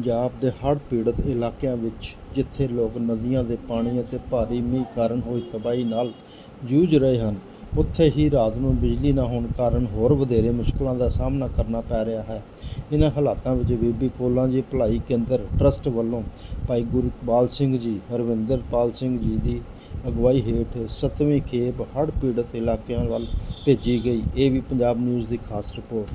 ਪੰਜਾਬ ਦੇ ਹੜ੍ਹ ਪੀੜਤ ਇਲਾਕਿਆਂ ਵਿੱਚ, ਜਿੱਥੇ ਲੋਕ ਨਦੀਆਂ ਦੇ ਪਾਣੀ ਅਤੇ ਭਾਰੀ ਮੀਂਹ ਕਾਰਨ ਹੋਈ ਤਬਾਹੀ ਨਾਲ ਜੂਝ ਰਹੇ ਹਨ, ਉੱਥੇ ਹੀ ਰਾਤ ਨੂੰ ਬਿਜਲੀ ਨਾ ਹੋਣ ਕਾਰਨ ਹੋਰ ਵਧੇਰੇ ਮੁਸ਼ਕਲਾਂ ਦਾ ਸਾਹਮਣਾ ਕਰਨਾ ਪੈ ਰਿਹਾ ਹੈ। ਇਹਨਾਂ ਹਾਲਾਤਾਂ ਵਿੱਚ ਬੀਬੀ ਕੋਲਾਂ ਜੀ ਭਲਾਈ ਕੇਂਦਰ ਟਰਸਟ ਵੱਲੋਂ ਭਾਈ ਗੁਰੂ ਇਕਬਾਲ ਸਿੰਘ ਜੀ, ਹਰਵਿੰਦਰਪਾਲ ਸਿੰਘ ਜੀ ਦੀ ਅਗਵਾਈ ਹੇਠ ਸੱਤਵੀਂ ਖੇਪ ਹੜ੍ਹ ਪੀੜਤ ਇਲਾਕਿਆਂ ਵੱਲ ਭੇਜੀ ਗਈ। ਇਹ ਵੀ ਪੰਜਾਬ ਨਿਊਜ਼ ਦੀ ਖਾਸ ਰਿਪੋਰਟ।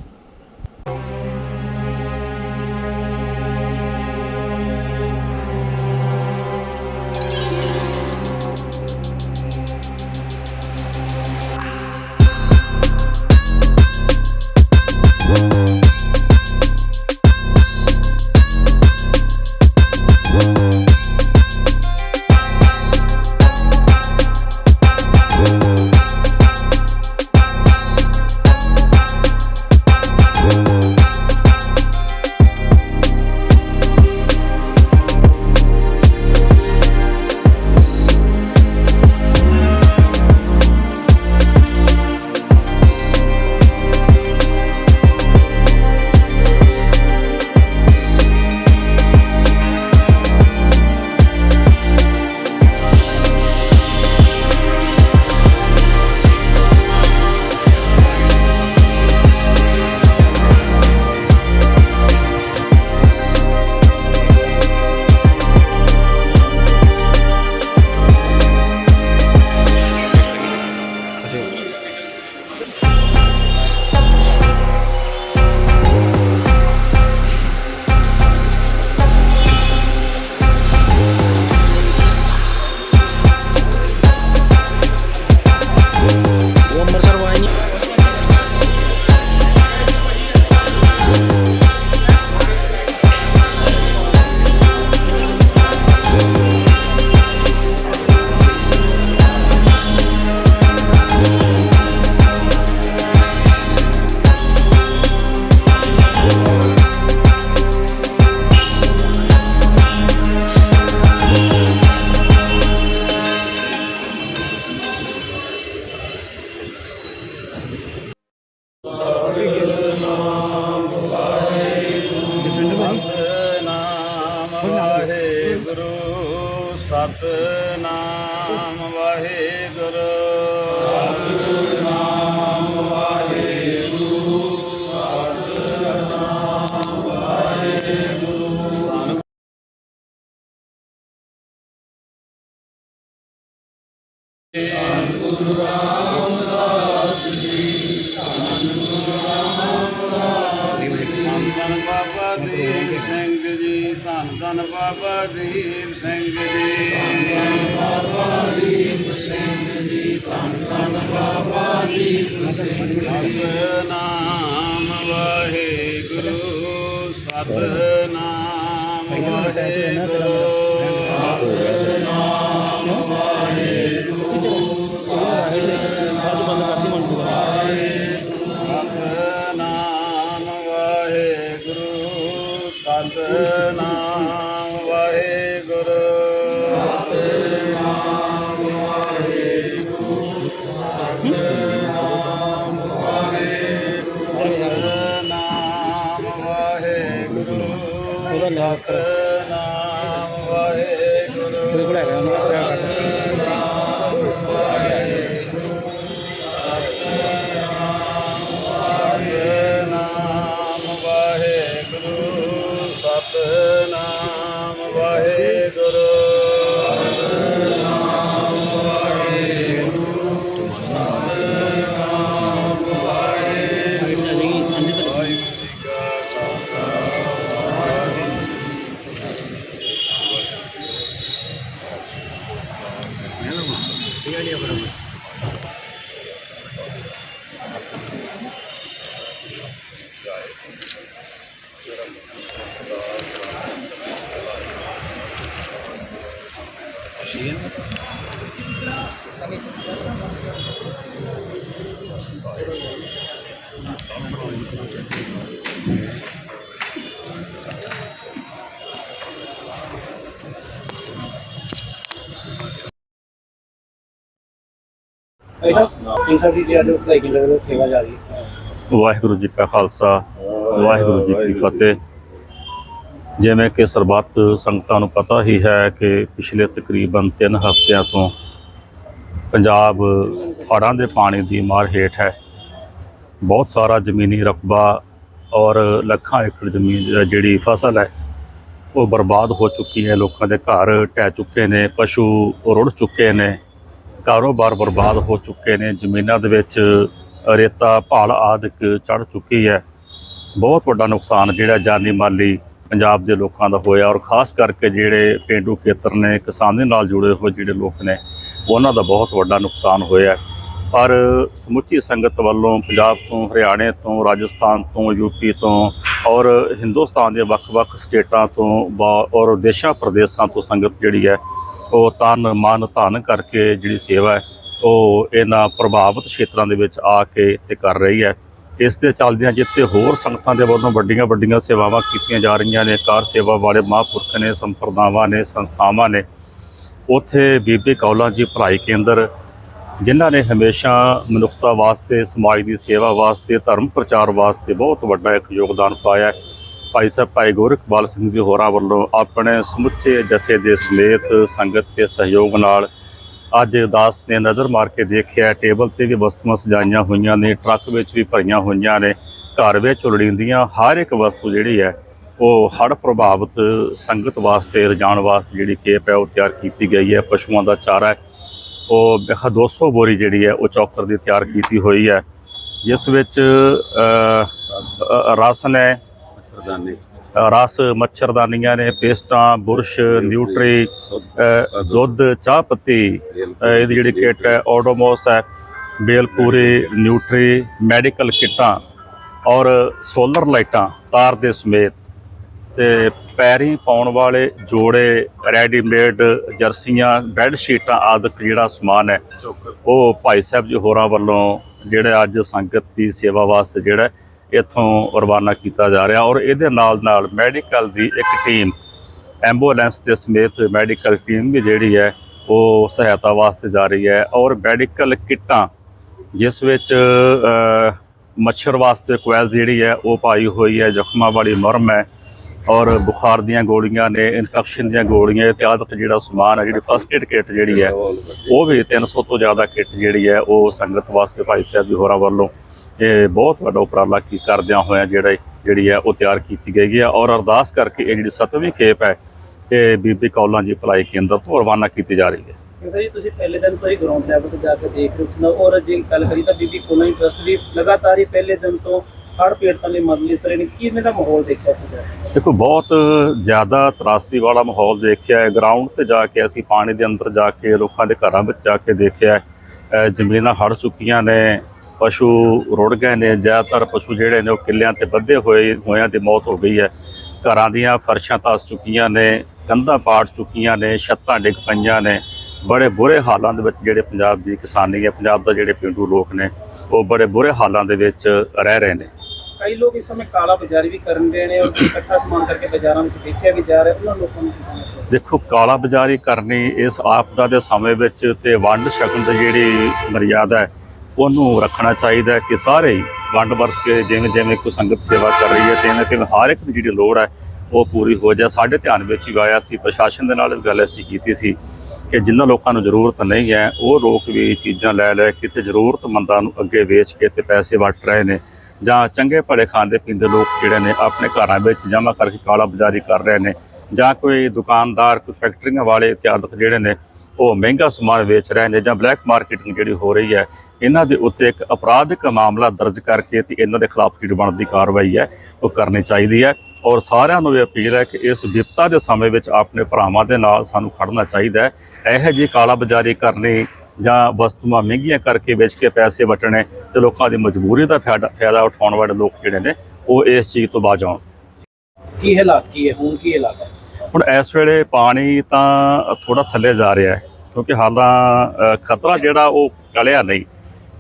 ਦੀਪ ਸਿੰਘ ਜੀ। ਬਾਬਾ ਦੀਪ ਸਿੰਘ ਜੀ ਧੰਨ ਧੰਨ ਬਾਬਾ ਦੀਪ ਸਿੰਘ ਜੀ ਸਤਨਾਮ ਵਾਹਿਗੁਰੂ ਸਤਨਾਮ ਵਾਹਿਗੁਰੂ ਸਤਨਾਮ ਉਹਦਾ ਲਿਆ ਕਰ ਸਤਨਾਮ ਵਾਹਿਗੁਰੂ ਸਿੰਘ ਸਾਹਿਬ ਜੀ ਦੀ ਅੱਜ ਭਲਾਈ ਕੇਂਦਰ ਵੱਲੋਂ ਸੇਵਾ ਜਾਰੀ ਵਾਹਿਗੁਰੂ ਜੀ ਕਾ ਖਾਲਸਾ, ਵਾਹਿਗੁਰੂ ਜੀ ਕੀ ਫਤਿਹ। ਜਿਵੇਂ ਕਿ ਸਰਬੱਤ ਸੰਗਤਾਂ ਨੂੰ ਪਤਾ ਹੀ ਹੈ ਕਿ ਪਿਛਲੇ ਤਕਰੀਬਨ 3 ਹਫ਼ਤਿਆਂ ਤੋਂ ਪੰਜਾਬ ਹੜ੍ਹਾਂ ਦੇ ਪਾਣੀ ਦੀ ਮਾਰ ਹੇਠ ਹੈ। ਬਹੁਤ ਸਾਰਾ ਜ਼ਮੀਨੀ ਰਕਬਾ ਔਰ ਲੱਖਾਂ ਏਕੜ ਜ਼ਮੀਨ ਜਿਹੜੀ ਫਸਲ ਹੈ, ਉਹ ਬਰਬਾਦ ਹੋ ਚੁੱਕੀ ਹੈ। ਲੋਕਾਂ ਦੇ ਘਰ ਢਹਿ ਚੁੱਕੇ ਨੇ, ਪਸ਼ੂ ਰੁੜ ਚੁੱਕੇ ਨੇ। ਕਾਰੋਬਾਰ ਬਰਬਾਦ ਹੋ ਚੁੱਕੇ ਨੇ, ਜ਼ਮੀਨਾਂ ਦੇ ਵਿੱਚ ਰੇਤਾ, ਭਾਲ ਆਦਿਕ ਚੜ ਚੁੱਕੀ ਹੈ। ਬਹੁਤ ਵੱਡਾ ਨੁਕਸਾਨ ਜਿਹੜਾ ਜਾਨੀ ਮਾਲੀ ਪੰਜਾਬ ਦੇ ਲੋਕਾਂ ਦਾ ਹੋਇਆ ਔਰ ਖਾਸ ਕਰਕੇ ਜਿਹੜੇ ਪਿੰਡੂ ਖੇਤਰ ਨੇ, ਕਿਸਾਨੀ ਨਾਲ ਜੁੜੇ ਹੋਏ ਜਿਹੜੇ ਲੋਕ ਨੇ, ਉਹਨਾਂ ਦਾ ਬਹੁਤ ਵੱਡਾ ਨੁਕਸਾਨ ਹੋਇਆ ਪਰ ਸਮੁੱਚੀ ਸੰਗਤ ਵੱਲੋਂ ਪੰਜਾਬ ਤੋਂ, ਹਰਿਆਣੇ ਤੋਂ, ਰਾਜਸਥਾਨ ਤੋਂ ਯੂਪੀ ਤੋਂ ਔਰ ਹਿੰਦੁਸਤਾਨ ਦੇ ਵੱਖ-ਵੱਖ ਸਟੇਟਾਂ ਤੋਂ ਬਾ- ਔਰ ਦੇਸ਼ਾਂ ਪ੍ਰਦੇਸ਼ਾਂ ਤੋਂ ਸੰਗਤ ਜਿਹੜੀ ਹੈ ਉਹ ਤਨ ਮਨ ਧਨ ਕਰਕੇ ਜਿਹੜੀ ਸੇਵਾ ਹੈ, ਉਹ ਇਹਨਾਂ ਪ੍ਰਭਾਵਿਤ ਖੇਤਰਾਂ ਦੇ ਵਿੱਚ ਆ ਕੇ ਤੇ ਕਰ ਰਹੀ ਹੈ। ਇਸ ਦੇ ਚੱਲਦਿਆਂ ਜਿੱਥੇ ਹੋਰ ਸੰਗਤਾਂ ਦੇ ਵੱਲੋਂ ਵੱਡੀਆਂ ਵੱਡੀਆਂ ਸੇਵਾਵਾਂ ਕੀਤੀਆਂ ਜਾ ਰਹੀਆਂ ਨੇ, ਕਾਰ ਸੇਵਾ ਵਾਲੇ ਮਹਾਂਪੁਰਖ ਨੇ, ਸੰਪਰਦਾਵਾਂ ਨੇ, ਸੰਸਥਾਵਾਂ ਨੇ, ਉੱਥੇ ਬੀਬੀ ਕੌਲਾਂ ਜੀ ਭਲਾਈ ਕੇਂਦਰ, ਜਿਨ੍ਹਾਂ ਨੇ ਹਮੇਸ਼ਾ ਮਨੁੱਖਤਾ ਵਾਸਤੇ, ਸਮਾਜ ਦੀ ਸੇਵਾ ਵਾਸਤੇ, ਧਰਮ ਪ੍ਰਚਾਰ ਵਾਸਤੇ ਬਹੁਤ ਵੱਡਾ ਇੱਕ ਯੋਗਦਾਨ ਪਾਇਆ ਹੈ। ਭਾਈ ਸਾਹਿਬ ਭਾਈ ਗੋਰਖਵਾਲ ਸਿੰਘ ਜੀ ਹੋਰਾਂ ਵੱਲੋਂ ਆਪਣੇ ਸਮੁੱਚੇ ਜਥੇ ਦੇ ਸਮੇਤ ਸੰਗਤ ਦੇ ਸਹਿਯੋਗ ਨਾਲ ਅੱਜ ਦਾਸ ਨੇ ਨਜ਼ਰ ਮਾਰ ਕੇ ਦੇਖਿਆ ਟੇਬਲ ਤੇ ਵੀ ਵਸਤੂਆਂ ਸਜਾਈਆਂ ਹੋਈਆਂ ਨੇ ਟਰੱਕ ਵਿੱਚ ਵੀ ਭਰੀਆਂ ਹੋਈਆਂ ਨੇ ਘਰ ਵਿੱਚ ਲੋੜੀਂਦੀਆਂ ਹਰ ਇੱਕ ਵਸਤੂ ਜਿਹੜੀ ਹੈ ਉਹ ਹੜ੍ਹ ਪ੍ਰਭਾਵਿਤ ਸੰਗਤ ਵਾਸਤੇ ਰਜਾਉਣ ਵਾਸਤੇ ਜਿਹੜੀ ਕੇਪ ਹੈ ਉਹ ਤਿਆਰ ਕੀਤੀ ਗਈ ਹੈ ਪਸ਼ੂਆਂ ਦਾ ਚਾਰਾ ਹੈ ਉਹ ਮੇਖਾ 200 ਬੋਰੀ ਜਿਹੜੀ ਹੈ ਉਹ ਚੌਕਰ ਦੀ ਤਿਆਰ ਕੀਤੀ ਹੋਈ ਹੈ ਜਿਸ ਵਿੱਚ ਅ, ਅ, ਹੈ ਸਰਦਾਨੀ ਰਸ ਮੱਛਰਦਾਨੀਆਂ ਨੇ ਪੇਸਟਾਂ ਬੁਰਸ਼ ਨਿਊਟਰੀ ਦੁੱਧ ਚਾਹ ਪੱਤੀ ਇਹਦੀ ਜਿਹੜੀ ਕਿੱਟ ਹੈ ਓਡੋਮੋਸ ਹੈ ਬੇਲਪੂਰੀ ਨਿਊਟਰੀ ਮੈਡੀਕਲ ਕਿੱਟਾਂ ਔਰ ਸੋਲਰ ਲਾਈਟਾਂ ਤਾਰ ਦੇ ਸਮੇਤ ਤੇ ਪੈਰੀ ਪਾਉਣ ਵਾਲੇ ਜੋੜੇ ਰੈਡੀਮੇਡ ਜਰਸੀਆਂ ਬੈੱਡ ਸ਼ੀਟਾਂ ਆਦਿਕ ਜਿਹੜਾ ਸਮਾਨ ਹੈ ਉਹ ਭਾਈ ਸਾਹਿਬ ਜੀ ਹੋਰਾਂ ਵੱਲੋਂ ਜਿਹੜੇ ਅੱਜ ਸੰਗਤ ਦੀ ਸੇਵਾ ਵਾਸਤੇ ਜਿਹੜਾ ਇੱਥੋਂ ਰਵਾਨਾ ਕੀਤਾ ਜਾ ਰਿਹਾ ਔਰ ਇਹਦੇ ਨਾਲ ਨਾਲ ਮੈਡੀਕਲ ਦੀ ਇੱਕ ਟੀਮ, ਐਂਬੂਲੈਂਸ ਦੇ ਸਮੇਤ ਮੈਡੀਕਲ ਟੀਮ ਵੀ ਜਿਹੜੀ ਹੈ, ਉਹ ਸਹਾਇਤਾ ਵਾਸਤੇ ਜਾ ਰਹੀ ਹੈ ਔਰ ਮੈਡੀਕਲ ਕਿੱਟਾਂ, ਜਿਸ ਵਿੱਚ ਮੱਛਰ ਵਾਸਤੇ ਕੋਇਲ ਜਿਹੜੀ ਹੈ, ਉਹ ਪਾਈ ਹੋਈ ਹੈ, ਜ਼ਖਮਾਂ ਵਾਲੀ ਮਰਮ ਹੈ ਔਰ ਬੁਖਾਰ ਦੀਆਂ ਗੋਲੀਆਂ ਨੇ, ਇਨਫੈਕਸ਼ਨ ਦੀਆਂ ਗੋਲੀਆਂ ਇਤਿਆਦਿਕ ਜਿਹੜਾ ਸਮਾਨ ਹੈ, ਜਿਹੜੀ ਫਸਟ ਏਡ ਕਿੱਟ ਜਿਹੜੀ ਹੈ, ਉਹ ਵੀ 300 ਤੋਂ ਜ਼ਿਆਦਾ ਕਿੱਟ ਜਿਹੜੀ ਹੈ, ਉਹ ਸੰਗਤ ਵਾਸਤੇ ਭਾਈ ਸਾਹਿਬ ਜੀ ਹੋਰਾਂ ਵੱਲੋਂ ਇਹ ਬਹੁਤ ਵੱਡਾ ਉਪਰਾਲਾ ਕੀ ਕਰਦਿਆਂ ਹੋਇਆਂ ਜਿਹੜਾ ਜਿਹੜੀ ਹੈ ਉਹ ਤਿਆਰ ਕੀਤੀ ਗਈ ਹੈ। ਔਰ ਅਰਦਾਸ ਕਰਕੇ ਇਹ ਜਿਹੜੀ ਸਤਵੀਂ ਖੇਪ ਹੈ ਇਹ ਬੀਬੀ ਕੌਲਾਂ ਜੀ ਭਲਾਈ ਕੇਂਦਰ ਤੋਂ ਰਵਾਨਾ ਕੀਤੀ ਜਾ ਰਹੀ ਹੈ। ਸਿੰਘ ਸਾਹਿਬ ਜੀ ਤੁਸੀਂ ਪਹਿਲੇ ਦਿਨ ਤੋਂ ਹੀ ਗਰਾਊਂਡ ਲੈਵਲ ਤੇ ਜਾ ਕੇ ਦੇਖ ਰਹੇ ਹੋ ਔਰ ਜੇ ਗੱਲ ਕਰੀ ਤਾਂ ਬੀਬੀ ਕੋਲੋਂ ਟਰਸਟ ਵੀ ਲਗਾਤਾਰ ਹੀ ਪਹਿਲੇ ਦਿਨ ਤੋਂ ਹੜ ਪੀੜਤਾਂ ਲਈ ਮਦਦ ਲਈ ਤਰੇ ਨੇ। ਕਿਵੇਂ ਦਾ ਮਾਹੌਲ ਦੇਖਿਆ ਸੀਗਾ ਦੇਖੋ ਬਹੁਤ ਜ਼ਿਆਦਾ ਤਰਾਸਦੀ ਵਾਲਾ ਮਾਹੌਲ ਦੇਖਿਆ ਹੈ। ਗਰਾਊਂਡ ਤੇ ਜਾ ਕੇ ਅਸੀਂ ਪਾਣੀ ਦੇ ਅੰਦਰ ਜਾ ਕੇ ਲੋਕਾਂ ਦੇ ਘਰਾਂ ਵਿੱਚ ਜਾ ਕੇ ਦੇਖਿਆ ਜ਼ਮੀਨਾਂ ਹੜ ਚੁੱਕੀਆਂ ਨੇ। ਪਸ਼ੂ ਰੁੜ ਗਏ ਨੇ ਜ਼ਿਆਦਾਤਰ ਪਸ਼ੂ ਜਿਹੜੇ ਨੇ ਉਹ ਕਿੱਲਿਆਂ ਤੇ ਬੱਧੇ ਹੋਏ ਹੋਇਆਂ ਦੀ ਮੌਤ ਹੋ ਗਈ ਹੈ। ਘਰਾਂ ਦੀਆਂ ਫਰਸ਼ਾਂ ਤਸ ਚੁੱਕੀਆਂ ਨੇ ਕੰਧਾਂ ਪਾੜ ਚੁੱਕੀਆਂ ਨੇ ਛੱਤਾਂ ਡਿੱਗ ਪਈਆਂ ਨੇ। ਬੜੇ ਬੁਰੇ ਹਾਲਾਂ ਦੇ ਵਿੱਚ ਜਿਹੜੇ ਪੰਜਾਬ ਦੀ ਕਿਸਾਨੀ ਹੈ ਪੰਜਾਬ ਦਾ ਜਿਹੜੇ ਪਿੰਡੂ ਲੋਕ ਨੇ ਉਹ ਬੜੇ ਬੁਰੇ ਹਾਲਾਂ ਦੇ ਵਿੱਚ ਰਹਿ ਰਹੇ ਨੇ। ਕਈ ਲੋਕ ਇਸ ਸਮੇਂ ਕਾਲਾ ਬਾਜ਼ਾਰੀ ਵੀ ਕਰਨ ਦੇ ਨੇ ਔਰ ਇਕੱਠਾ ਸਮਾਨ ਕਰਕੇ ਬਾਜ਼ਾਰਾਂ ਵਿੱਚ ਵੇਚਿਆ ਵੀ ਜਾ ਰਿਹਾ ਉਹਨਾਂ ਲੋਕਾਂ ਨੂੰ? ਦੇਖੋ ਕਾਲਾ ਬਾਜ਼ਾਰੀ ਕਰਨੀ ਇਸ ਆਪਦਾ ਦੇ ਸਮੇਂ ਵਿੱਚ ਤੇ ਵੰਡ ਛਕਣ ਦੀ ਜਿਹੜੀ ਮਰਿਆਦਾ ਹੈ ਉਹਨੂੰ ਰੱਖਣਾ ਚਾਹੀਦਾ ਕਿ ਸਾਰੇ ਹੀ ਵੰਡ ਵਰਤ ਕੇ ਜਿਵੇਂ ਜਿਵੇਂ ਕੋਈ ਸੰਗਤ ਸੇਵਾ ਕਰ ਰਹੀ ਹੈ ਤੇ ਇਹਨਾਂ ਹਰ ਇੱਕ ਦੀ ਜਿਹੜੀ ਲੋੜ ਹੈ, ਉਹ ਪੂਰੀ ਹੋ ਜਾ ਸਾਡੇ ਧਿਆਨ ਵਿੱਚ ਹੀ ਆਇਆ ਸੀ, ਪ੍ਰਸ਼ਾਸਨ ਦੇ ਨਾਲ ਵੀ ਗੱਲ ਅਸੀਂ ਕੀਤੀ ਸੀ ਕਿ ਜਿਨ੍ਹਾਂ ਲੋਕਾਂ ਨੂੰ ਜ਼ਰੂਰਤ ਨਹੀਂ ਹੈ, ਉਹ ਲੋਕ ਵੀ ਚੀਜ਼ਾਂ ਲੈ ਲੈ ਕੇ ਤੇ ਜ਼ਰੂਰਤਮੰਦਾਂ ਨੂੰ ਅੱਗੇ ਵੇਚ ਕੇ ਤੇ ਪੈਸੇ ਵਟ ਰਹੇ ਨੇ। ਜਾਂ ਚੰਗੇ ਭਲੇ ਖਾਂਦੇ ਪੀਂਦੇ ਲੋਕ ਜਿਹੜੇ ਨੇ, ਆਪਣੇ ਘਰਾਂ ਵਿੱਚ ਜਮ੍ਹਾਂ ਕਰਕੇ ਕਾਲਾ ਬਾਜ਼ਾਰੀ ਕਰ ਰਹੇ ਨੇ। ਜਾਂ ਕੋਈ ਦੁਕਾਨਦਾਰ, ਕੋਈ ਫੈਕਟਰੀਆਂ ਵਾਲੇ ਇਤਿਆਦਿਕ ਜਿਹੜੇ ਨੇ ਉਹ ਮਹਿੰਗਾ ਸਮਾਨ ਵੇਚ ਰਹੇ ਨੇ ਜਾਂ ਬਲੈਕ ਮਾਰਕੀਟਿੰਗ ਜਿਹੜੀ ਹੋ ਰਹੀ ਹੈ, ਇਹਨਾਂ ਦੇ ਉੱਤੇ ਇੱਕ ਅਪਰਾਧਿਕ ਮਾਮਲਾ ਦਰਜ ਕਰਕੇ ਤੇ ਇਹਨਾਂ ਦੇ ਖਿਲਾਫ ਜਿਹੜੀ ਬਣਦੀ ਕਾਰਵਾਈ ਹੈ, ਉਹ ਕਰਨੀ ਚਾਹੀਦੀ ਹੈ। ਔਰ ਸਾਰਿਆਂ ਨੂੰ ਇਹ ਅਪੀਲ ਹੈ ਕਿ ਇਸ ਵਿਪਤਾ ਦੇ ਸਮੇਂ ਵਿੱਚ ਆਪਣੇ ਭਰਾਵਾਂ ਦੇ ਨਾਲ ਸਾਨੂੰ ਖੜਨਾ ਚਾਹੀਦਾ ਹੈ। ਇਹੋ ਜਿਹੀ ਕਾਲਾ ਬਾਜ਼ਾਰੀ ਕਰਨੀ ਜਾਂ ਵਸਤੂਆਂ ਮਹਿੰਗੀਆਂ ਕਰਕੇ ਵੇਚ ਕੇ ਪੈਸੇ ਵਟਣੇ ਤੇ ਲੋਕਾਂ ਦੀ ਮਜਬੂਰੀ ਦਾ ਫਾਇਦਾ ਫਾਇਦਾ ਉਠਾਉਣ ਵਾਲੇ ਲੋਕ ਜਿਹੜੇ ਨੇ, ਉਹ ਇਸ ਚੀਜ਼ ਤੋਂ ਬਾਜ ਆਉਣ। ਕੀ ਹਾਲਾਤ ਕੀ ਹੈ? ਹੁਣ ਕੀ ਹਾਲਾਤ ਹੈ? ਹੁਣ ਇਸ ਵੇਲੇ ਪਾਣੀ ਤਾਂ ਥੋੜਾ ਥੱਲੇ ਜਾ ਰਿਹਾ ਹੈ, ਕਿਉਂਕਿ ਹਾਲਾਂ ਖਤਰਾ ਜਿਹੜਾ ਉਹ ਟਲਿਆ ਨਹੀਂ,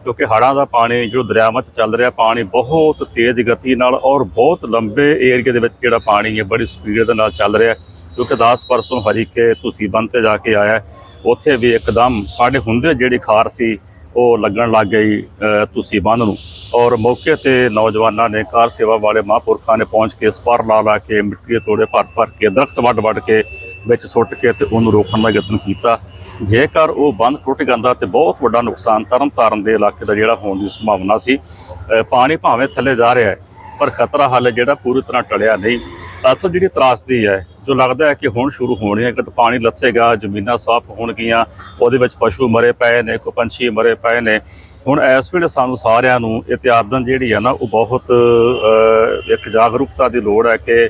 ਕਿਉਂਕਿ ਹੜ੍ਹਾਂ ਦਾ ਪਾਣੀ, ਜੋ ਦਰਿਆਵਾਂ 'ਚ ਚੱਲ ਰਿਹਾ, ਪਾਣੀ ਬਹੁਤ ਤੇਜ਼ ਗਤੀ ਨਾਲ ਔਰ ਬਹੁਤ ਲੰਬੇ ਏਰੀਏ ਦੇ ਵਿੱਚ ਜਿਹੜਾ ਪਾਣੀ ਹੈ, ਬੜੀ ਸਪੀਡ ਦੇ ਨਾਲ ਚੱਲ ਰਿਹਾ ਕਿਉਂਕਿ ਦਾਸ ਪਰਸੋਂ ਹਰੀਕੇ ਤੁਸੀਂ ਬੰਦ ਤੇ ਜਾ ਕੇ ਆਇਆ, ਉੱਥੇ ਵੀ ਇੱਕਦਮ ਸਾਡੇ ਹੁੰਦੇ ਜਿਹੜੀ ਖਾਰ ਸੀ ਉਹ ਲੱਗਣ ਲੱਗ ਗਈ ਤੁਸੀਂ ਬੰਦ ਨੂੰ। ਔਰ ਮੌਕੇ ਤੇ ਨੌਜਵਾਨਾਂ ਨੇ ਕਾਰ ਸੇਵਾ ਵਾਲੇ ਮਹਾਂਪੁਰਖਾਂ ਨੇ ਪਹੁੰਚ ਕੇ ਸਪਰ ਲਾ ਲਾ ਕੇ ਮਿੱਟੀ ਤੋੜੇ ਭਰ ਭਰ ਕੇ ਦਰਖਤ ਵੱਢ ਵੱਢ ਕੇ ਵਿੱਚ ਸੁੱਟ ਕੇ ਤੇ ਉਹਨੂੰ ਰੋਕਣ ਦਾ ਯਤਨ ਕੀਤਾ। ਜੇਕਰ ਉਹ ਬੰਦ ਟੁੱਟ ਜਾਂਦਾ ਤੇ ਬਹੁਤ ਵੱਡਾ ਨੁਕਸਾਨ ਤਰਨ ਤਾਰਨ ਦੇ ਇਲਾਕੇ ਦਾ ਜਿਹੜਾ ਹੋਣ ਦੀ ਸੰਭਾਵਨਾ ਸੀ ਪਾਣੀ ਭਾਵੇਂ ਥੱਲੇ ਜਾ ਰਿਹਾ ਹੈ, ਪਰ ਖਤਰਾ ਹਾਲੇ ਜਿਹੜਾ ਪੂਰੀ ਤਰ੍ਹਾਂ ਟਲਿਆ ਨਹੀਂ। ਅਸਲ ਜਿਹੜੀ ਤਰਾਸਦੀ ਹੈ ਜੋ ਲੱਗਦਾ ਹੈ ਕਿ ਹੁਣ ਸ਼ੁਰੂ ਹੋਣੀ ਹੈ ਕਿ ਪਾਣੀ ਲੱਥੇਗਾ, ਜ਼ਮੀਨਾਂ ਸਾਫ਼ ਹੋਣਗੀਆਂ, ਉਹਦੇ ਵਿੱਚ ਪਸ਼ੂ ਮਰੇ ਪਏ ਨੇ, ਕੋਈ ਪੰਛੀ ਮਰੇ ਪਏ ਨੇ। ਹੁਣ ਇਸ ਵੇਲੇ ਸਾਨੂੰ ਸਾਰਿਆਂ ਨੂੰ ਇਤਿਆਦਨ ਜਿਹੜੀ ਹੈ ਨਾ, ਉਹ ਬਹੁਤ ਇੱਕ ਜਾਗਰੂਕਤਾ ਦੀ ਲੋੜ ਹੈ ਕਿ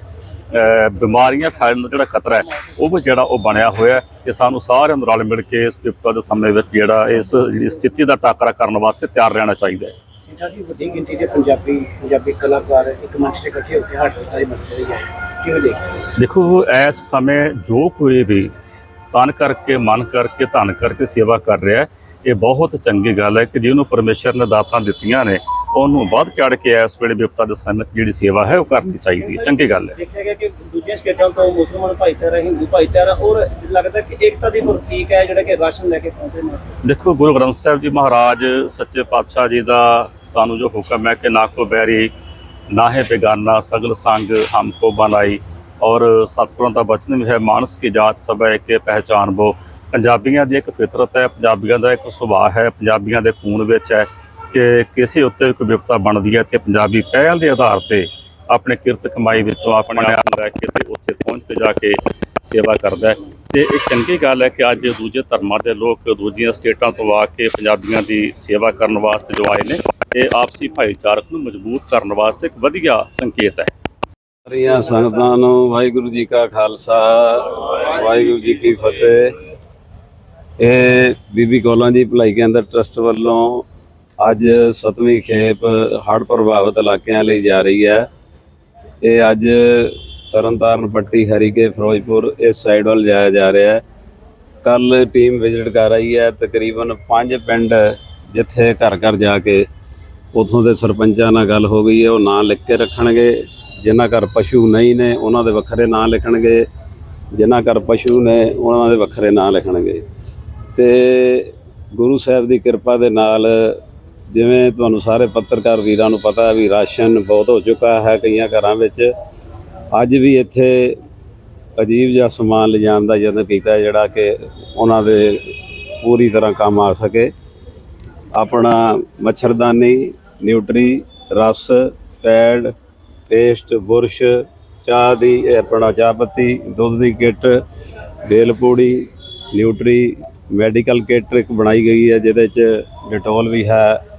ਬਿਮਾਰੀਆਂ ਫੈਲਣ ਦਾ ਜਿਹੜਾ ਖਤਰਾ ਹੈ, ਉਹ ਵੀ ਜਿਹੜਾ ਉਹ ਬਣਿਆ ਹੋਇਆ ਹੈ ਸਾਨੂੰ ਸਾਰਿਆਂ ਨੂੰ ਰਲ ਮਿਲ ਕੇ ਇਸ ਵਿਪਤਾ ਦੇ ਸਮੇਂ ਵਿੱਚ ਜਿਹੜਾ ਇਸ, ਜਿਹੜੀ ਸਥਿਤੀ ਦਾ ਟਾਕਰਾ ਕਰਨ ਵਾਸਤੇ ਤਿਆਰ ਰਹਿਣਾ ਚਾਹੀਦਾ ਹੈ। ਸਿੰਸਾ ਵੱਡੀ ਗਿਣਤੀ ਦੇ ਪੰਜਾਬੀ ਪੰਜਾਬੀ ਕਲਾਕਾਰ ਇੱਕ ਮੰਚ ਤੇ ਇਕੱਠੇ ਹੋ ਕੇ ਹੱਟ ਪੀਤਾ ਦੀ ਮਦਦ ਲਈ ਆਏ। ਕਿਵੇਂ ਦੇਖਦੇ ਦੇਖੋ, ਇਸ ਸਮੇਂ ਜੋ ਕੋਈ ਵੀ ਤਨ ਕਰਕੇ, ਮਨ ਕਰਕੇ, ਧਨ ਕਰਕੇ ਸੇਵਾ ਕਰ ਰਿਹਾ ਹੈ, ਇਹ ਬਹੁਤ ਚੰਗੀ ਗੱਲ ਹੈ ਕਿ ਜਿਹਨੂੰ ਪਰਮੇਸ਼ਰ ਨੇ ਦਾਤਾਂ ਦਿੱਤੀਆਂ ਨੇ ਉਹਨੂੰ ਵੱਧ ਚੜ ਕੇ ਇਸ ਵੇਲੇ ਵਿਪਤਾ ਦੇ ਸਮੇਂ ਜਿਹੜੀ ਸੇਵਾ ਹੈ ਉਹ ਕਰਨੀ ਚਾਹੀਦੀ ਹੈ। ਚੰਗੀ ਗੱਲ ਹੈ। ਦੇਖਿਆ ਗਿਆ ਕਿ ਦੂਜੀਆਂ ਸਟੇਟਾਂ ਤੋਂ ਮੁਸਲਮਾਨ ਭਾਈਚਾਰਾ ਹਿੰਦੂ ਭਾਈਚਾਰਾ ਔਰ ਲੱਗਦਾ ਕਿ ਏਕਤਾ ਦੀ ਪ੍ਰਤੀਕ ਹੈ ਜਿਹੜਾ ਕਿ ਰਾਸ਼ਨ ਲੈ ਕੇ ਪਹੁੰਚੇ ਨੇ। ਦੇਖੋ ਗੁਰੂ ਗ੍ਰੰਥ ਸਾਹਿਬ ਜੀ ਮਹਾਰਾਜ ਸੱਚੇ ਪਾਤਸ਼ਾਹ ਜੀ ਦਾ ਸਾਨੂੰ ਜੋ ਹੁਕਮ ਹੈ ਕਿ ਨਾ ਕੋ ਬੈਰੀ ਨਾ ਹੈ ਬੇਗਾਨਾ ਸਗਲ ਸੰਗ ਹਮ ਕੋ ਬਨਾਈ ਔਰ ਸਤਿਗੁਰਾਂ ਦਾ ਬਚਨ ਵੀ ਹੈ ਮਾਨਸ ਕੀ ਜਾਤ ਸਭ ਹੈ ਕਿ ਪਹਿਚਾਨ ਬੋ। ਪੰਜਾਬੀਆਂ ਦੀ ਇੱਕ ਫਿਤਰਤ ਹੈ ਪੰਜਾਬੀਆਂ ਦਾ ਇੱਕ ਸੁਭਾਅ ਹੈ ਪੰਜਾਬੀਆਂ ਦੇ ਖੂਨ ਵਿੱਚ ਹੈ। ਕਿ ਕਿਸੇ ਉੱਤੇ ਕੋਈ ਵਿਪਤਾ ਬਣਦੀ ਹੈ ਤੇ ਪੰਜਾਬੀ ਪਹਿਲ ਦੇ ਆਧਾਰ ਤੇ ਆਪਣੇ ਕਿਰਤ ਕਮਾਈ ਵਿੱਚੋਂ ਆਪਣੇ ਆਪ ਲੈ ਕੇ ਤੇ ਉੱਥੇ ਪਹੁੰਚ ਕੇ ਜਾ ਕੇ ਸੇਵਾ ਕਰਦਾ ਹੈ। ਤੇ ਇਹ ਚੰਗੀ ਗੱਲ ਹੈ ਕਿ ਅੱਜ ਦੂਜੇ ਧਰਮਾਂ ਦੇ ਲੋਕ ਦੂਜੀਆਂ ਸਟੇਟਾਂ ਤੋਂ ਆ ਕੇ ਪੰਜਾਬੀਆਂ ਦੀ ਸੇਵਾ ਕਰਨ ਵਾਸਤੇ ਜੋ ਆਏ ਨੇ ਇਹ ਆਪਸੀ ਭਾਈਚਾਰਕ ਨੂੰ ਮਜ਼ਬੂਤ ਕਰਨ ਵਾਸਤੇ ਇੱਕ ਵਧੀਆ ਸੰਕੇਤ ਹੈ। ਸਾਰੀਆਂ ਸੰਗਤਾਂ ਨੂੰ ਵਾਹਿਗੁਰੂ ਜੀ ਕਾ ਖਾਲਸਾ, ਵਾਹਿਗੁਰੂ ਜੀ ਕੀ ਫਤਿਹ। ਇਹ ਬੀਬੀ ਕੌਲਾਂ ਜੀ ਭਲਾਈ ਕੇਂਦਰ ਟਰਸਟ ਵੱਲੋਂ ਅੱਜ ਸਤਵੀਂ ਖੇਪ ਹੜ੍ਹ ਪ੍ਰਭਾਵਿਤ ਇਲਾਕਿਆਂ ਲਈ ਜਾ ਰਹੀ ਹੈ। ਇਹ ਅੱਜ ਤਰਨਤਾਰਨ, ਪੱਟੀ, ਹਰੀਕੇ, ਫਿਰੋਜ਼ਪੁਰ ਇਸ ਸਾਈਡ ਵੱਲ ਜਾਇਆ ਜਾ ਰਿਹਾ ਹੈ। ਕੱਲ ਟੀਮ ਵਿਜ਼ਿਟ ਕਰ ਰਹੀ ਹੈ। ਤਕਰੀਬਨ 5 ਪਿੰਡ ਜਿੱਥੇ ਘਰ ਘਰ ਜਾ ਕੇ ਉਥੋਂ ਦੇ ਸਰਪੰਚਾਂ ਨਾਲ ਗੱਲ ਹੋ ਗਈ ਹੈ। ਉਹ ਨਾਂ ਲਿਖ ਕੇ ਰੱਖਣਗੇ। ਜਿਨ੍ਹਾਂ ਘਰ ਪਸ਼ੂ ਨਹੀਂ ਨੇ, ਉਹਨਾਂ ਦੇ ਵੱਖਰੇ ਨਾਂ ਲਿਖਣਗੇ। ਜਿਨ੍ਹਾਂ ਘਰ ਪਸ਼ੂ ਨੇ, ਉਹਨਾਂ ਦੇ ਵੱਖਰੇ ਨਾਂ ਲਿਖਣਗੇ। ਤੇ ਗੁਰੂ ਸਾਹਿਬ ਦੀ ਕਿਰਪਾ ਦੇ ਨਾਲ ਜਿਵੇਂ ਤੁਹਾਨੂੰ ਸਾਰੇ ਪੱਤਰਕਾਰ ਵੀਰਾਂ ਨੂੰ ਪਤਾ ਹੈ ਵੀ ਰਾਸ਼ਨ ਬਹੁਤ ਹੋ ਚੁੱਕਾ ਹੈ ਕਈਆਂ ਘਰਾਂ ਵਿੱਚ। ਅੱਜ ਵੀ ਇੱਥੇ ਅਜੀਬ ਜਿਹਾ ਸਮਾਨ ਲਿਜਾਣ ਦਾ ਯਤਨ ਕੀਤਾ ਜਿਹੜਾ ਕਿ ਉਹਨਾਂ ਦੇ ਪੂਰੀ ਤਰ੍ਹਾਂ ਕੰਮ ਆ ਸਕੇ। ਆਪਣਾ ਮੱਛਰਦਾਨੀ, ਨਿਊਟਰੀ, ਰਸ, ਪੈਡ, ਪੇਸਟ, ਬੁਰਸ਼, ਚਾਹ ਦੀ ਆਪਣਾ ਚਾਹ ਪੱਤੀ ਦੁੱਧ ਦੀ ਕਿੱਟ, ਬੇਲ ਪੂੜੀ, ਨਿਊਟਰੀ, ਮੈਡੀਕਲ ਕਿੱਟ ਇੱਕ ਬਣਾਈ ਗਈ ਹੈ, ਜਿਹਦੇ ਚ ਡਿਟੋਲ ਵੀ ਹੈ।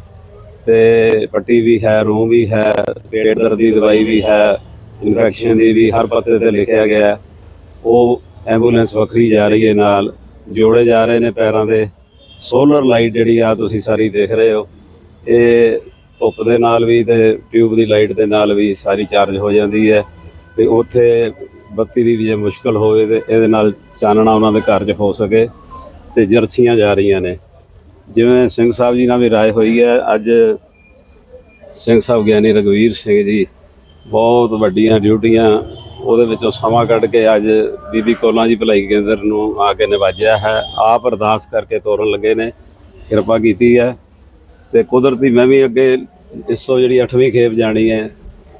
ਤੇ ਪੱਟੀ ਵੀ ਹੈ ਰੂਹ ਵੀ ਹੈ, ਪੇਟ ਦਰਦ ਦੀ ਦਵਾਈ ਵੀ ਹੈ ਇਨਫੈਕਸ਼ਨ ਦੀ ਵੀ ਹਰ ਪੱਤੇ ਤੇ ਲਿਖਿਆ ਗਿਆ ਉਹ ਐਂਬੂਲੈਂਸ ਵੱਖਰੀ ਜਾ ਰਹੀ ਹੈ ਨਾਲ, ਜੋੜੇ ਜਾ ਰਹੇ ਨੇ ਪੈਰਾਂ ਦੇ। ਸੋਲਰ ਲਾਈਟ ਜਿਹੜੀ ਆ ਤੁਸੀਂ ਸਾਰੀ ਦੇਖ ਰਹੇ ਹੋ। ਇਹ ਧੁੱਪ ਦੇ ਨਾਲ ਵੀ ਤੇ ਟਿਊਬ ਦੀ ਲਾਈਟ ਦੇ ਨਾਲ ਵੀ ਸਾਰੀ ਚਾਰਜ ਹੋ ਜਾਂਦੀ ਹੈ। ਤੇ ਉੱਥੇ ਬੱਤੀ ਦੀ ਵੀ ਜੇ ਮੁਸ਼ਕਲ ਹੋਵੇ ਤੇ ਇਹਦੇ ਨਾਲ ਚਾਨਣਾ ਉਹਨਾਂ ਦੇ ਘਰ 'ਚ ਹੋ ਸਕੇ ਤੇ ਜਰਸੀਆਂ ਜਾ ਰਹੀਆਂ ਨੇ। ਜਿਵੇਂ ਸਿੰਘ ਸਾਹਿਬ ਜੀ ਨਾਲ ਵੀ ਰਾਏ ਹੋਈ ਹੈ, ਅੱਜ ਸਿੰਘ ਸਾਹਿਬ ਗਿਆਨੀ ਰਗਵੀਰ ਸਿੰਘ ਜੀ ਬਹੁਤ ਵੱਡੀਆਂ ਡਿਊਟੀਆਂ ਉਹਦੇ ਵਿੱਚੋਂ ਸਮਾਂ ਕੱਢ ਕੇ ਅੱਜ ਬੀਬੀ ਕੋਲਾਂ ਜੀ ਭਲਾਈ ਕੇਂਦਰ ਨੂੰ ਆ ਕੇ ਨਿਵਾਜਿਆ ਹੈ। ਆਪ ਅਰਦਾਸ ਕਰਕੇ ਤੋਰਨ ਲੱਗੇ ਨੇ, ਕਿਰਪਾ ਕੀਤੀ ਹੈ। ਤੇ ਕੁਦਰਤੀ ਮੈਂ ਵੀ ਅੱਗੇ ਇਸ ਤੋਂ ਜਿਹੜੀ 8ਵੀਂ ਖੇਪ ਜਾਣੀ ਹੈ,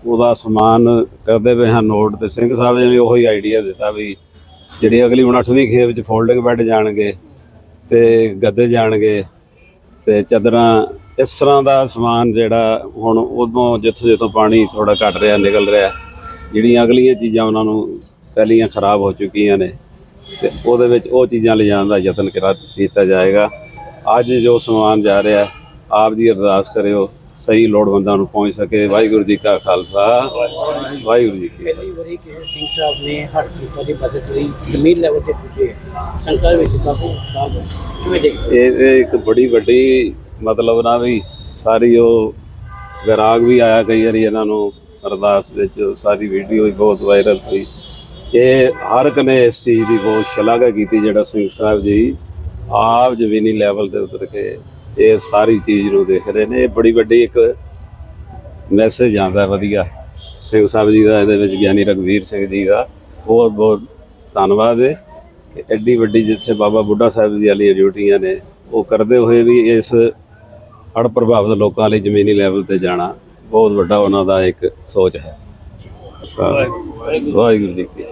ਉਹਦਾ ਸਮਾਨ ਕਰਦੇ ਪਏ ਹਾਂ ਨੋਟ ਤੇ ਸਿੰਘ ਸਾਹਿਬ ਜੀ ਨੇ ਵੀ ਉਹੀ ਆਈਡੀਆ ਦਿੱਤਾ ਵੀ ਜਿਹੜੀ ਅਗਲੀ ਹੁਣ 8ਵੀਂ ਖੇਪ ਚ ਫੋਲਡਿੰਗ ਬੈੱਡ ਜਾਣਗੇ ਤੇ ਗੱਦੇ ਜਾਣਗੇ ਤੇ ਚਾਦਰਾਂ, ਇਸ ਤਰ੍ਹਾਂ ਦਾ ਸਮਾਨ ਜਿਹੜਾ ਹੁਣ ਉਦੋਂ ਜਿੱਥੋਂ ਜਿੱਥੋਂ ਪਾਣੀ ਥੋੜਾ ਘਟ ਰਿਹਾ, ਨਿਕਲ ਰਿਹਾ, ਜਿਹੜੀਆਂ ਅਗਲੀਆਂ ਚੀਜ਼ਾਂ ਉਹਨਾਂ ਨੂੰ ਪਹਿਲੀਆਂ ਖਰਾਬ ਹੋ ਚੁੱਕੀਆਂ ਨੇ, ਤੇ ਉਹਦੇ ਵਿੱਚ ਉਹ ਚੀਜ਼ਾਂ ਲਿਜਾਣ ਦਾ ਯਤਨ ਕਰਾ ਕੀਤਾ ਜਾਏਗਾ। ਅੱਜ ਜੋ ਸਮਾਨ ਜਾ ਰਿਹਾ, ਆਪ ਦੀ ਅਰਦਾਸ ਕਰਿਓ। ਸਹੀ ਲੋੜਵੰਦਾਂ ਨੂੰ ਪਹੁੰਚ ਸਕੇ। ਵਾਹਿਗੁਰੂ ਜੀ ਕਾ ਖਾਲਸਾ। ਵਾਹਿਗੁਰੂ ਜੀ ਕੀ। ਪਹਿਲੀ ਵਾਰੀ ਕਿਸੇ ਸਿੰਘ ਸਾਹਿਬ ਨੇ ਹੱਟ ਪੀਤਾ ਦੀ ਮਦਦ ਲਈ ਜ਼ਮੀਨ ਲੈਵਲ ਤੇ ਪੁੱਜੇ। ਸੰਗਤਾਂ ਵਿੱਚ ਕਾਫੀ ਉਤਸ਼ਾਹ ਕਿਵੇਂ ਦੇਖਦੇ ਇਹ ਇਹ ਇੱਕ ਬੜੀ ਵੱਡੀ ਮਤਲਬ ਨਾ ਵੀ ਸਾਰੀ ਉਹ ਵਿਰਾਗ ਵੀ ਆਇਆ ਕਈ ਵਾਰੀ ਇਹਨਾਂ ਨੂੰ ਅਰਦਾਸ ਵਿੱਚ। ਸਾਰੀ ਵੀਡੀਓ ਵੀ ਬਹੁਤ ਵਾਇਰਲ ਹੋਈ। ਇਹ ਹਰ ਇੱਕ ਨੇ ਇਸ ਚੀਜ਼ ਦੀ ਬਹੁਤ ਸ਼ਲਾਘਾ ਕੀਤੀ ਜਿਹੜਾ ਸਿੰਘ ਸਾਹਿਬ ਜੀ ਆਪ ਜ਼ਮੀਨੀ ਲੈਵਲ ਤੇ ਉਤਰ ਕੇ ਇਹ ਸਾਰੀ ਚੀਜ਼ ਨੂੰ ਦੇਖ ਰਹੇ ਨੇ। ਇਹ ਬੜੀ ਵੱਡੀ ਇੱਕ ਮੈਸੇਜ ਆਉਂਦਾ ਵਧੀਆ। ਸਿੰਘ ਸਾਹਿਬ ਜੀ ਦਾ ਇਹਦੇ ਵਿੱਚ ਗਿਆਨੀ ਰਗਵੀਰ ਸਿੰਘ ਜੀ ਦਾ ਬਹੁਤ ਬਹੁਤ ਧੰਨਵਾਦ ਹੈ ਕਿ ਐਡੀ ਵੱਡੀ ਜਿੱਥੇ ਬਾਬਾ ਬੁੱਢਾ ਸਾਹਿਬ ਜੀ ਵਾਲੀਆਂ ਡਿਊਟੀਆਂ ਨੇ ਉਹ ਕਰਦੇ ਹੋਏ ਵੀ ਇਸ ਹੜ੍ਹ ਪ੍ਰਭਾਵਿਤ ਲੋਕਾਂ ਲਈ ਜ਼ਮੀਨੀ ਲੈਵਲ ਤੇ ਜਾਣਾ ਬਹੁਤ ਵੱਡਾ ਉਹਨਾਂ ਦਾ ਇੱਕ ਸੋਚ ਹੈ। ਵਾਹਿਗੁਰੂ ਜੀ ਕੀ